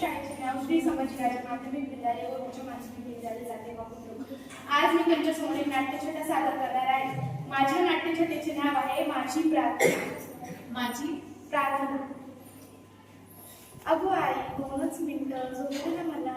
शाळेचे नाव श्री संभाजीराजे माध्यमिक विद्यालय व उच्च माध्यमिक विद्यालय जाते बुद्रुक आज मी तुमच्यासमोर एक नाट्यछटा सादर करणार आहे. माझ्या नाट्यछटेचे नाव आहे माझी प्रार्थना. माझी? प्रार्थना. अगो आई दोनच मिनिटं झोपू ना मला.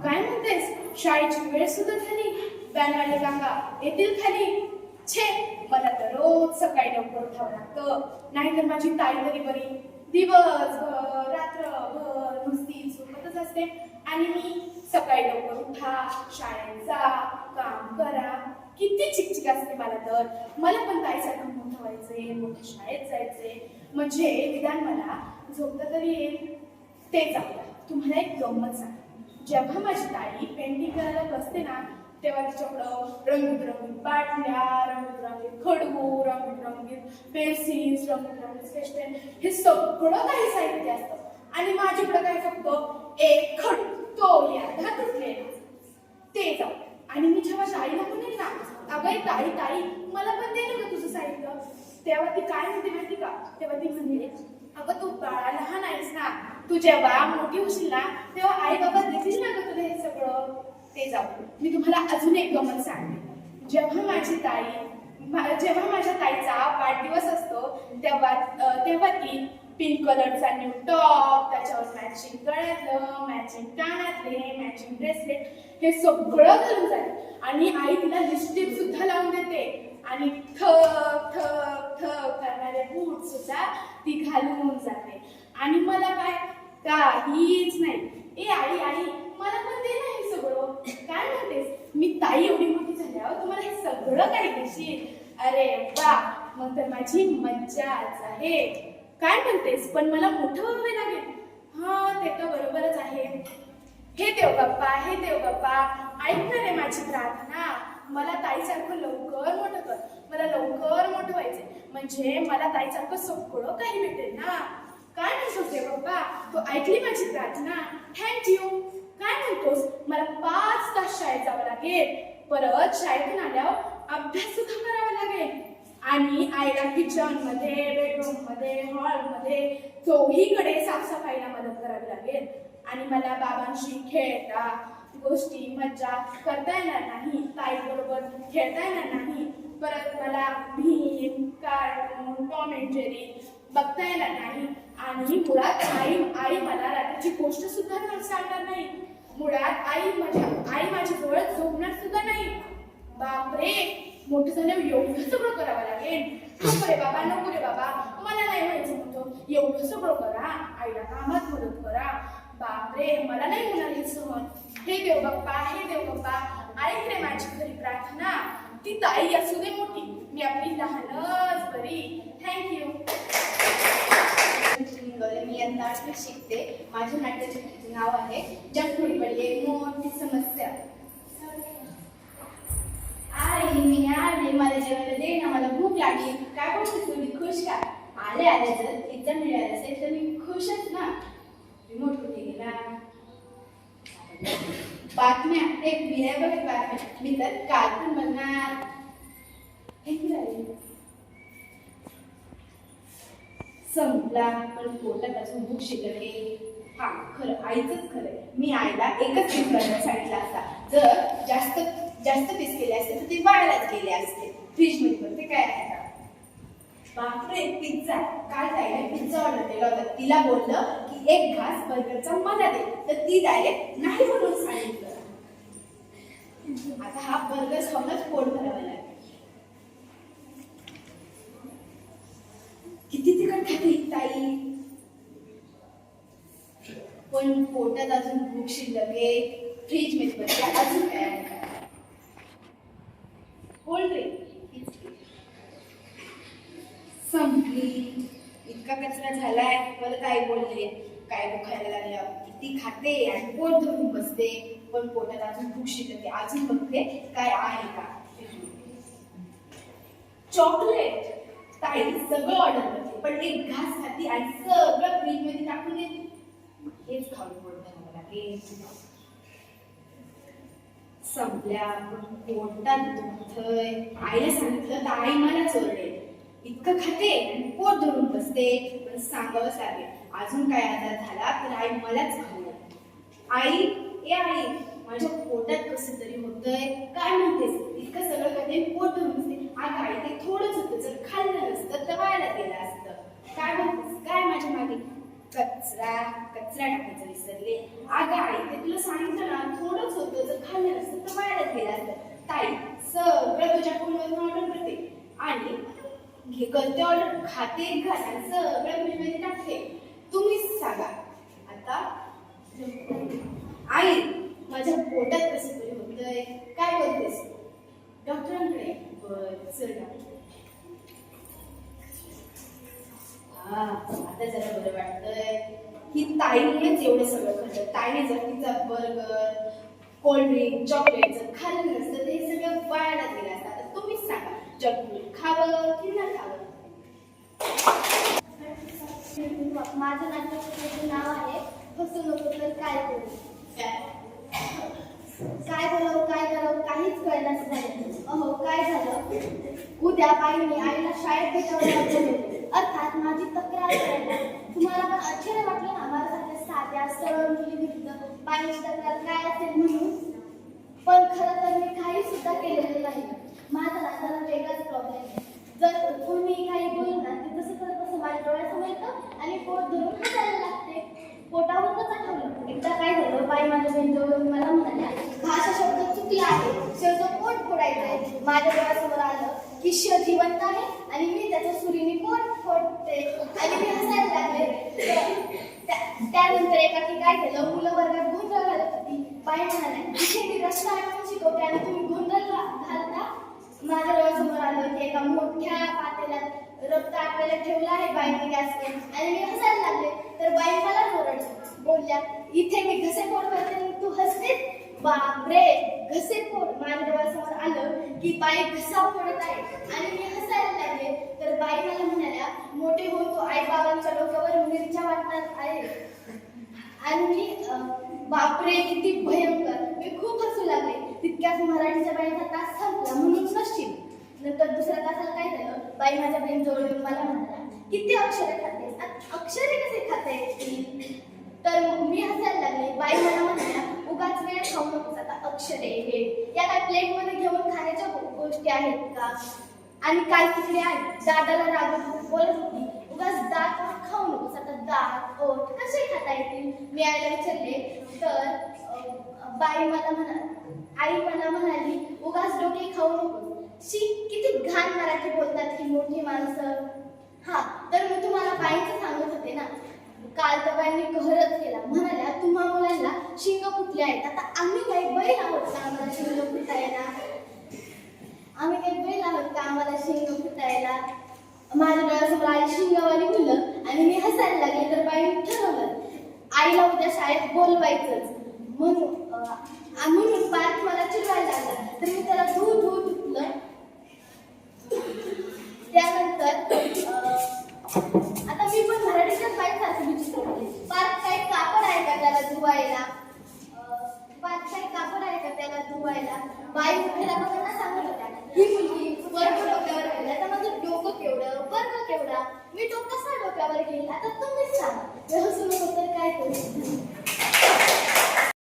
काय म्हणतेस? शाळेची वेळ सुद्धा झाली. बॅनवाले काका येतील खाली. छे मला तर रोज सकाळी लवकर उठावं लागतं. नाहीतर माझी ताई तरी बरी. दिवसभर रात्रभर. नुसती सोबतच असते. आणि मी सकाळी लवकर उठा शाळेत जा काम करा. किती चिकचिक असते मला तर. मला पण ताईसारखं मोठं व्हायचंय मोठ्या शाळेत जायचंय. म्हणजे निदान मला झोपता तरी येईल. ते चांगलं तुम्हाला एक गंमत सांग जेव्हा माझी ताई पेंटिंग करायला बसते ना तेव्हा तिच्याकडं रंगीत बाटल्या रंगीत खडू रंगीत पेन्सिल्स रंगीत स्केच पेन हे सगळं काही साहित्य असतं. आणि माझ्याकडे काय फक्त एक खडू तो या तुटलेला ते जाऊ. आणि मी जेव्हा शाळेला म्हणेन ना अगं ताई ताई मला पण दे ना तुझं साहित्य. तेव्हा ती काय म्हणते माहिती का? तेव्हा ती म्हणते अगं तू बाळा लहान आहेस ना तू जेव्हा मोठी होशील ना तेव्हा आई बाबा देतील ना गं तुला हे सगळं. ते जाऊ. मी तुम्हाला अजून एक गमत सांगते. जेव्हा माझी ताई जेव्हा माझ्या ताईचा वाढदिवस असतो तेव्हा तेव्हा ती पिंक कलरचा न्यू टॉप त्याच्यावर मॅचिंग गळ्यातलं मॅचिंग कानातले मॅचिंग ब्रेसलेट हे सगळं घालून जाते. आणि आई तिला लिपस्टिक सुद्धा लावून देते. आणि थक ठक ठक करणारे बूट सुद्धा ती घालून जाते. आणि मला काय? काहीच नाही. ए आई आई मला पण दे नाही सगळं. काय म्हणतेस? मी ताई एवढी मोठी झाल्यावर तुम्हाला हे सगळं काही देशील? अरे वा! मग तर माझी मज्जाच आहे. काय म्हणतेस? पण मला मोठं व्हावे लागेल. हा ते तर बरोबरच आहे. हे देव बाप्पा हे देव बाप्पा ऐकणार आहे माझी प्रार्थना. मला ताईसारखं लवकर मोठं कर. मला लवकर मोठं व्हायचंय. म्हणजे मला ताईसारखं सगळं काही भेटेल ना. काय म्हणतोस देव बाप्पा? तू ऐकली माझी प्रार्थना? थँक्यू काय म्हणतोस? मला पाच तास शाळेत जावं लागेल. परत शाळेतून आल्यावर अभ्यास सुद्धा करावा लागेल. आणि आईला किचनमध्ये बेडरूममध्ये हॉलमध्ये चौघीकडे साफसफाईला मदत करावी लागेल. आणि मला बाबांशी खेळता गोष्टी मज्जा करता येणार नाही ताई बरोबर खेळता येणार नाही. परत मला Bheem cartoon Tom and Jerry बघता येणार नाही. आणि मुळात आई आई मला रात्रीची गोष्ट सुद्धा सांगणार नाही. मुळात आई माझ्या आई माझ्या जवळ झोपणार सुद्धा नाही. बापरे मोठं झाल्यावर एवढं सगळं करावं लागेल. नको रे बाबा नको रे बाबा. मला नाही व्हायचं होतं एवढं सगळं करा. आईला कामात मदत करा. बापरे मला नाही होणार हे सहन. हे देव बाप्पा हे देव बाप्पा. ऐक रे माझी खरी प्रार्थना. ती ताई असू दे मोठी. मी आपली लहानच बरी. थँक्यू मी यंदा नाट्य शिकते. माझ्या नाट्याचे नाव आहे? जगभरी पडले मोर ना काय बोलते तुम्ही खुश का? आले आले जर पिझ्झा मिळाला असेल तर मी खुशच ना? रिमोट कुठे गेला? बातम्या एक मी बघत बातम्या. मी तर कार्टून बघणार. हे की राहिले संपला पण पोटात अजून भूक शिकले हा खरं आईचंच खरं मी आईला एकच पीस बनवायला सांगितलं असता. जर जास्त जास्त पीस केले असते तर ते वाढायलाच गेले असते. फ्रीजमध्ये पण ते काय आहे? बापरे पिझ्झा काल ताईने पिझ्झा ऑर्डर केला होता. तिला बोललं की एक घास बर्गरचा मला दे. तर ती डायरेक्ट नाही म्हणून सांगितलं. आता हा बर्गर खाऊनच पोट भरावा लागेल किती तिखट खाते ताई? पण पोटात अजून भूक शिल्लक आहे. फ्रीजमध्ये अजून काय आहे का कोल्ड ड्रिंक इतका कचरा झालाय परत आई बोलले? काय दुखायला लागलं? किती खाते आणि पोट धरून बसते? पण पोटात अजून भूक शिकते अजून बघते काय आहे का. चॉकलेट. ताई सगळं ऑर्डर करते. पण एक घास खाती आणि सगळं फ्रीजमध्ये टाकून देते. हेच खाऊन पोट मला लागेल. संपल्या पण पोटात दुखतय. आईला सांगितलं तर आई मला चोरडे इतकं खाते आणि पोट धरून बसते. पण सांगावंच लागेल अजून काय आजार झाला तर आई मलाच खाऊ आई ए आई माझ्या पोटात कसं तरी होतंय? काय म्हणतेस? इतकं सगळं खाते पोट धरून बसते. अगं आई ते थोडंच होतं. जर खाल्लं नसतं तर व्हायला गेलं असतं. काय म्हणतेस? काय माझ्या मागे? कचरा कचरा टाकायचं विसरले. अगं आई ते तुला सांगितलं ना थोडंच होतं. जर खाल्लं नसतं तर व्हायला गेलं असतं. ताई सगळं तुझ्या फोनवरून ऑर्डर करते. आणि घे करते ऑर्डर खाते घाला सगळं म्हणजे पिशवीमध्ये टाकते. तुम्हीच सांगा. आता आई माझ्या पोटात कसं तरी होतंय? काय बोलतेस? डॉक्टरांकडे बर चल हा आता जरा बरं वाटतंय. ही ताईमुळेच एवढं सगळं खाल्लं. ताईने जर तिचा बर्गर कोल्ड्रिंक चॉकलेट जर खाल्लं नसतं तर हे सगळं वाया गेलं असतं. आता तुम्हीच सांगा. खावं की न खावं? माझं नाटकाचं नाव आहे. फसू नको तर काय करू? काय? करावं काय करावं काहीच कळणार नाही. अहो काय झालं? उद्या बाईने आईला शाळेत भेटावं अर्थात माझी तक्रार करायला. तुम्हाला पण आश्चर्य वाटलं ना? माझ्यासारख्या साध्या सरळ मुली विरुद्ध बाईची तक्रार काय असेल म्हणून पण खरं तर मी काही सुद्धा केलेलं नाही माझा दादाला वेगळाच प्रॉब्लेम आहे जर कोणी काही बोललं ना ते तसं करत तसं माझ्या येतं आणि पोट धरून हसायला लागते. पोटावरच आठवलं एकदा काय झालं बाई माझ्या बहिणीजवळ मला म्हणाल्या भाषा शब्द चुकला आहे. शेवटचं पोट फोडायचं आहे. माझ्या डोळ्यासमोर आलं की श जिवंत आहे आणि मी त्याच्या सुरीने पोट फोडते. आणि मी हसायला लागले. तर त्या- त्यानंतर एकाकी काय झालं मुलं वर्गात गोंधळ घालत होती. बाई म्हणाल्या इथे मी रस्ता आठवून शिकवते आणि तुम्ही गोंधळ घालता? माझ्या डोळ्यासमोर आलं की एका मोठ्या पातेल्यात रक्त आटवायला ठेवलं आहे बाईने गॅसवर आणि मी हसायला लागले. तर बाई मला ओरडली. बोलल्या इथे मी घसेफोड करते. तू हसते? बापरे! घसे फोड. माझ्या आलं की बाई घसा फोडत आहे. आणि मी हसायला लागले. तर बाई मला म्हणाल्या मोठे होऊन तू आई बाबांच्या डोक्यावर मिरच्या वाटणार आहे. आणि मी अं, बापरे किती भयंकर. मी खूप हसू लागले. तितक्याच मराठीच्या बाईचा तास संपला म्हणून नशीब नंतर दुसऱ्या तासाला काय झालं बाई माझ्या बहीण जवळ येऊन मला म्हणाला किती अक्षरे खातेस अक्षरे कसे खाता येतील तर मी हसायला लागले. बाई मला म्हणाल्या उगाच वेळ खाऊ नकोस आता अक्षरे हे. या काय प्लेटमध्ये घेऊन खाण्याच्या गोष्टी आहेत का? आणि काय तिकडे आहे दादाला रागवत बोलत होती उगाच दात खाऊ नकोस आता? दात ओठ कसे खाता येतील? मी आईला विचारले. तर बाई मला म्हणा आई मला म्हणाली उगाच डोके खाऊ नकोस. शी किती घाण मराठी बोलतात ही मोठी माणसं. हा तर मी तुम्हाला बाईचं सांगत होते ना. काल तर बाईंनी कहरच केला. म्हणाल्या तुम्हा मुलांना शिंग फुटले आहेत? आता आम्ही काही बैल आहोत का आम्हाला शिंग फुटायला? आम्ही काही बैल आहोत का आम्हाला शिंग फुटायला? माझ्या डोळ्यासमोर आई शिंगावाली मुलं आणि मी हसायला लागले तर बाई ठरवलं आईला उद्या शाळेत बोलवायचंच. म्हणून म्हणून पार्थ मला चिडवायला लागला. तर मी त्याला धू धू आता मी पण मराठीच्याच बाईक विचार पाच काही कापड आहे का त्याला धुवायला? पाच काही कापड आहे का त्याला धुवायला? बाई उठेला बघायला सांगत होत्या. ही मुलगी वर्ग डोक्यावर घेईल आता माझं डोकं केवढं वर्ग केवढा? मी तो कसा डोक्यावर घेईल. आता तुम्हीच सांगा. मी तर काय करू?